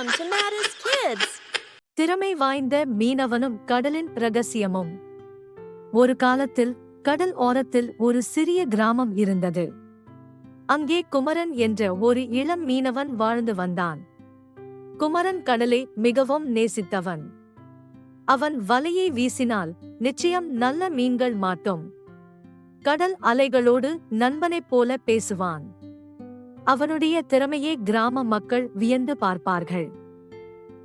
Welcome to Maddie's Kids. திறமை வாய்ந்த மீனவனும் கடலின் ரகசியமும் ஒரு காலத்தில் கடல் ஓரத்தில் ஒரு சிறிய கிராமம் இருந்தது. அங்கே குமரன் என்ற ஒரு இளம் மீனவன் வாழ்ந்து வந்தான். குமரன் கடலை மிகவும் நேசித்தவன். அவன் வலையை வீசினால் நிச்சயம் நல்ல மீன்கள் மாட்டும். கடல் அலைகளோடு நண்பனைப் போல பேசுவான். அவனுடைய திறமையை கிராம மக்கள் வியந்து பார்ப்பார்கள்.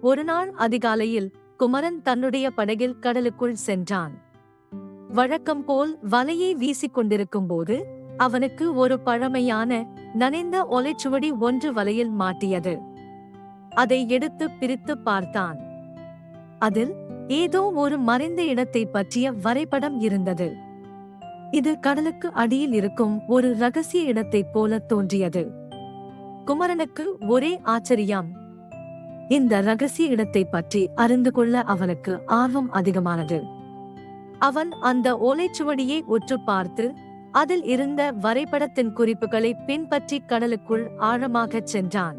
ஒருநாள் அதிகாலையில் குமரன் தன்னுடைய படகில் கடலுக்குள் சென்றான். வழக்கம் போல் வலையை வீசிக் கொண்டிருக்கும்போது அவனுக்கு ஒரு பழமையான நனைந்த ஒலைச்சுவடி ஒன்று வலையில் மாட்டியது. அதை எடுத்து பிரித்து பார்த்தான். அதில் ஏதோ ஒரு மறைந்த இடத்தை பற்றிய வரைபடம் இருந்தது. இது கடலுக்கு அடியில் இருக்கும் ஒரு ரகசிய இடத்தைப் போல தோன்றியது. குமரனுக்கு ஒரே ஆச்சரியம். இந்த ரகசிய இடத்தை பற்றி அறிந்து கொள்ள அவனுக்கு ஆர்வம் அதிகமானது. அவன் அந்த ஓலைச்சுவடியை உற்று பார்த்து அதில் இருந்த வரைபடத்தின் குறிப்புகளை பின்பற்றி கடலுக்குள் ஆழமாகச் சென்றான்.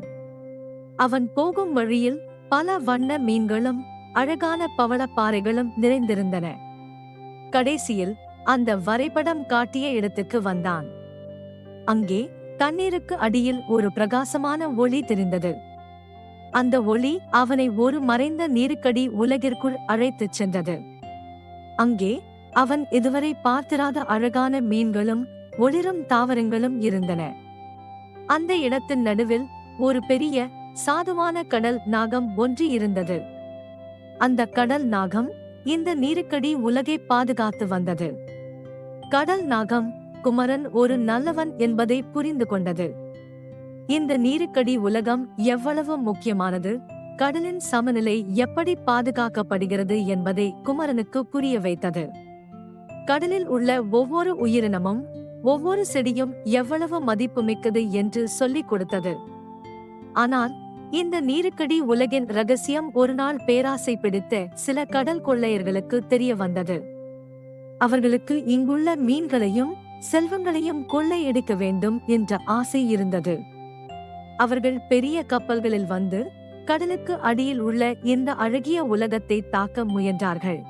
அவன் போகும் வழியில் பல வண்ண மீன்களும் அழகான பவளப்பாறைகளும் நிறைந்திருந்தன. கடைசியில் அந்த வரைபடம் காட்டிய இடத்துக்கு வந்தான். அங்கே தண்ணீருக்கு அடியில் ஒரு பிரகாசமான ஒளி தெரிந்தது. அந்த ஒளி அவனை ஒரு மறைந்த நீருக்கடி உலகிற்குள் அழைத்துச் சென்றது. அங்கே அவன் இதுவரை பார்த்திராத அழகான மீன்களும் ஒளிரும் தாவரங்களும் இருந்தன. அந்த இடத்தின் நடுவில் ஒரு பெரிய சாதுவான கடல் நாகம் ஒன்று இருந்தது. அந்த கடல் நாகம் இந்த நீருக்கடி உலகை பாதுகாத்து வந்தது. கடல் நாகம் குமரன் ஒரு நல்லவன் என்பதை புரிந்து கொண்டது. இந்த நீருக்கடி உலகம் எவ்வளவு முக்கியமானது? கடலின் சமநிலை எப்படி பாதுகாக்கப்படுகிறது என்பதை குமரனுக்கு புரிய வைத்தது. கடலில் உள்ள ஒவ்வொரு உயிரினமும் ஒவ்வொரு செடியும் எவ்வளவு மதிப்புமிக்கது என்று சொல்லிக் கொடுத்தது. ஆனால் இந்த நீருக்கடி உலகின் ரகசியம் ஒரு நாள் பேராசை பிடித்த சில கடல் கொள்ளையர்களுக்கு தெரிய வந்தது. அவர்களுக்கு இங்குள்ள மீன்களையும் செல்வங்களையும் கொள்ளையடிக்க வேண்டும் என்ற ஆசை இருந்தது. அவர்கள் பெரிய கப்பல்களில் வந்து கடலுக்கு அடியில் உள்ள இந்த அழகிய உலகத்தை தாக்க முயன்றார்கள்.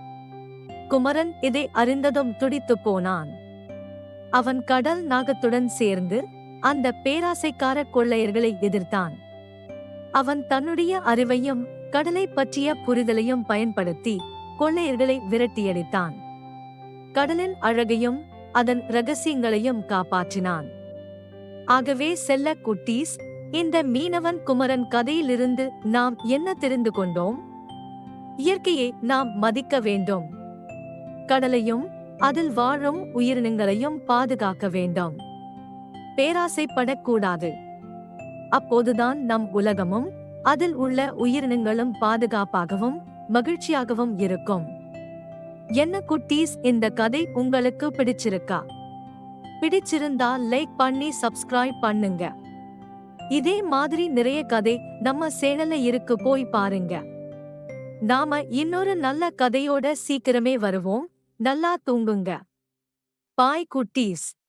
குமரன் இதை அறிந்ததும் துடித்துப் போனான். அவன் கடல் நாகத்துடன் சேர்ந்து அந்த பேராசைக்கார கொள்ளையர்களை எதிர்த்தான். அவன் தன்னுடைய அறிவையும் கடலை பற்றிய புரிதலையும் பயன்படுத்தி கொள்ளையர்களை விரட்டியடித்தான். கடலின் அழகையும் அதன் ரகசியங்களையும் காப்பாற்றினான். ஆகவே செல்ல குட்டீஸ் இந்த மீனவன் குமரன் கதையிலிருந்து நாம் என்ன தெரிந்து கொண்டோம்? இயற்கையை நாம் மதிக்க வேண்டும். கடலையும் அதில் வாழும் உயிரினங்களையும் பாதுகாக்க வேண்டும். பேராசைப்படக்கூடாது. அப்போதுதான் நம் உலகமும் அதில் உள்ள உயிரினங்களும் பாதுகாப்பாகவும் மகிழ்ச்சியாகவும் இருக்கும். என்ன குட்டீஸ் இந்த கதை உங்களுக்கு பிடிச்சிருக்கா? பிடிச்சிருந்தா லைக் பண்ணி சப்ஸ்கிரைப் பண்ணுங்க. இதே மாதிரி நிறைய கதை நம்ம சேனல்ல இருக்கு போய் பாருங்க. நாம இன்னொரு நல்ல கதையோட சீக்கிரமே வருவோம். நல்லா தூங்குங்க. பாய் குட்டீஸ்.